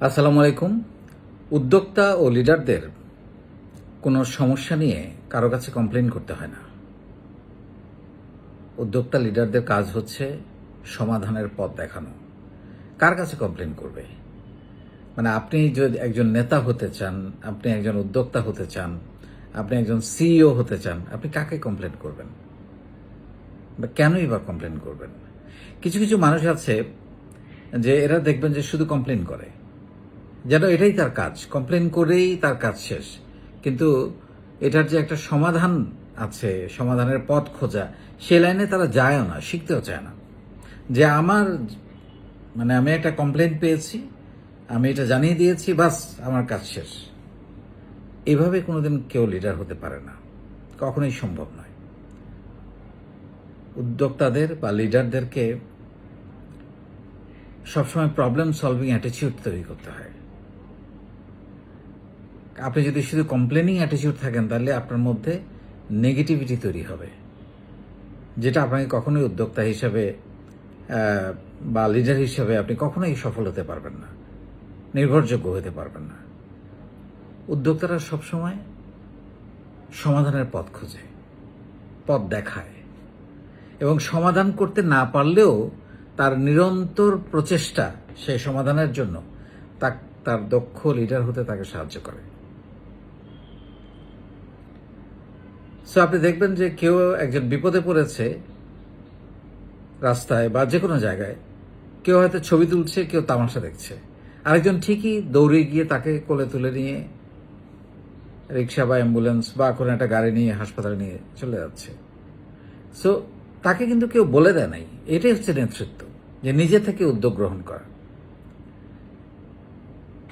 আসসালামু আলাইকুম। উদ্যোক্তা ও লিডারদের কোনো সমস্যা নিয়ে কারও কাছে কমপ্লেন করতে হয় না। উদ্যোক্তা লিডারদের কাজ হচ্ছে সমাধানের পথ দেখানো। কার কাছে কমপ্লেন করবে? মানে আপনি যদি একজন নেতা হতে চান, আপনি একজন উদ্যোক্তা হতে চান, আপনি একজন সিইও হতে চান, আপনি কাকে কমপ্লেন করবেন? বা কেনই বা কমপ্লেন করবেন? কিছু কিছু মানুষ আছে যে এরা দেখবেন যে শুধু কমপ্লেন করে। যেন এটাই তার কাজ। কমপ্লেন করেই তার কাজ শেষ। কিন্তু এটার যে একটা সমাধান আছে, সমাধানের পথ খোঁজা, সে লাইনে তারা যায়ও না, শিখতেও চায় না। যে আমার মানে আমি একটা কমপ্লেন পেয়েছি, আমি এটা জানিয়ে দিয়েছি, বাস, আমার কাজ শেষ। এভাবে কোনোদিন কেউ লিডার হতে পারে না। কখনোই সম্ভব নয়। উদ্যোক্তাদের বা লিডারদেরকে সবসময় প্রবলেম সলভিং অ্যাটিচিউড তৈরি করতে হয়। আপনি যদি শুধু কমপ্লেনিং অ্যাটিচিউড থাকেন, তাহলে আপনার মধ্যে নেগেটিভিটি তৈরি হবে। যেটা আপনাকে কখনোই উদ্যোক্তা হিসাবে বা লিডার হিসাবে আপনি কখনোই সফল হতে পারবেন না। নির্ভরযোগ্য হতে পারবেন না। উদ্যোক্তারা সবসময় সমাধানের পথ খোঁজে, পথ দেখায়। এবং সমাধান করতে না পারলেও তার নিরন্তর প্রচেষ্টা সেই সমাধানের জন্য তার দক্ষ লিডার হতে তাকে সাহায্য করে। সো আপনি দেখবেন যে কেউ একজন বিপদে পড়েছে রাস্তায় বা যে কোনো জায়গায়, কেউ হয়তো ছবি তুলছে, কেউ তামাশা দেখছে। আরেকজন ঠিকই দৌড়ে গিয়ে তাকে কোলে তুলে নিয়ে রিক্সা বা অ্যাম্বুলেন্স বা কোনো একটা গাড়ি নিয়ে হাসপাতালে নিয়ে চলে যাচ্ছে। সো তাকে কিন্তু কেউ বলে দেয় নাই। এটাই হচ্ছে নেতৃত্ব, যে নিজে থেকে উদ্যোগ গ্রহণ করা।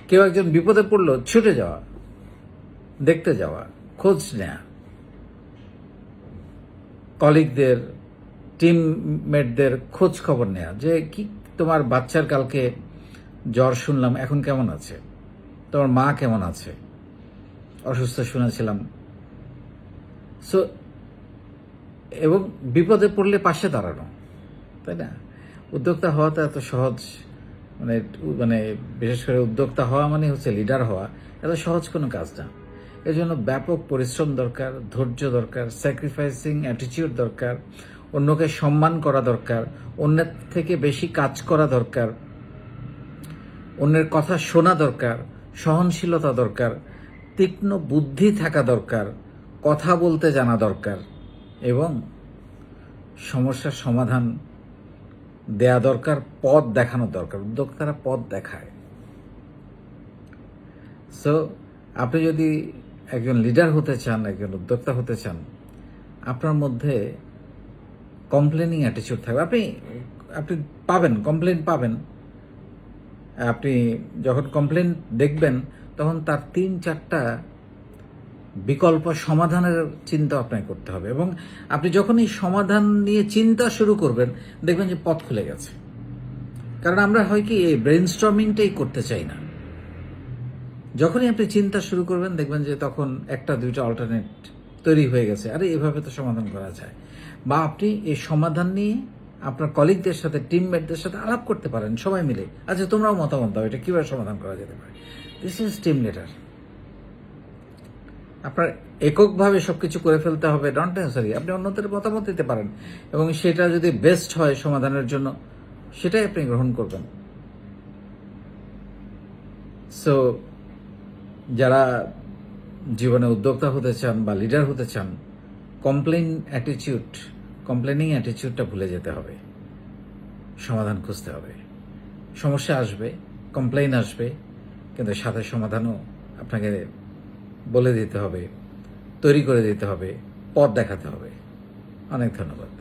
কেউ একজন বিপদে পড়ল, ছুটে যাওয়া, দেখতে যাওয়া, খোঁজ নেয়া। কলিগদের টিমমেটদের খোঁজ খবর নেয়া, যে কি তোমার বাচ্চার কালকে জ্বর শুনলাম, এখন কেমন আছে? তোমার মা কেমন আছে? অসুস্থ শুনেছিলাম। সো এবং বিপদে পড়লে পাশে দাঁড়ানো, তাই না? উদ্যোক্তা হওয়াটা এত সহজ মানে মানে বিশেষ করে উদ্যোক্তা হওয়া মানে হচ্ছে লিডার হওয়া, এত সহজ কোনো কাজ না। এর জন্য ব্যাপক পরিশ্রম দরকার, ধৈর্য দরকার স্যাক্রিফাইসিং অ্যাটিটিউড দরকার, অন্যকে সম্মান করা দরকার, অন্যের থেকে বেশি কাজ করা দরকার, অন্যের কথা শোনা দরকার, সহনশীলতা দরকার, তীক্ষ্ণ বুদ্ধি থাকা দরকার, কথা বলতে জানা দরকার এবং সমস্যার সমাধান দেয়া দরকার, পথ দেখানো দরকার, উদ্যোক্তারা পথ দেখায়। সো আপনি যদি একজন লিডার হতে চান, একজন উদ্যোক্তা হতে চান, আপনার মধ্যে কমপ্লেনিং অ্যাটিচিউড থাকবে। আপনি আপনি পাবেন কমপ্লেন পাবেন। আপনি যখন কমপ্লেন দেখবেন, তখন তার তিন, চারটা বিকল্প সমাধানের চিন্তা আপনাকে করতে হবে এবং আপনি যখন এই সমাধান নিয়ে চিন্তা শুরু করবেন, দেখবেন যে পথ খুলে গেছে। কারণ আমরা হয় কি, এই ব্রেন স্টর্মিংটাই করতে চাই না। যখনই আপনি চিন্তা শুরু করবেন, দেখবেন যে তখন একটা, দুইটা অল্টারনেট তৈরি হয়ে গেছে। আরে, এভাবে তো সমাধান করা যায়। বা আপনি এই সমাধান নিয়ে আপনার কলিগদের সাথে টিমমেটদের সাথে আলাপ করতে পারেন, সবাই মিলে। আচ্ছা তোমরাও মতামত দাও, এটা কীভাবে সমাধান করা যেতে পারে? দিস ইজ টিম লিডার আপনার এককভাবে সবকিছু করে ফেলতে হবে ডন্ট নেসারি আপনি অন্যদের মতামত দিতে পারেন। এবং সেটা যদি বেস্ট হয় সমাধানের জন্য, সেটাই আপনি গ্রহণ করবেন। সো যারা জীবনে উদ্যোক্তা হতে চান বা লিডার হতে চান কমপ্লেন অ্যাটিটিউড কমপ্লেনিং অ্যাটিটিউডটা ভুলে যেতে হবে। সমাধান খুঁজতে হবে। সমস্যা আসবে কমপ্লেন আসবে, কিন্তু সাথে সমাধানও আপনাকে বলে দিতে হবে, তৈরি করে দিতে হবে, পথ দেখাতে হবে। অনেক ধন্যবাদ।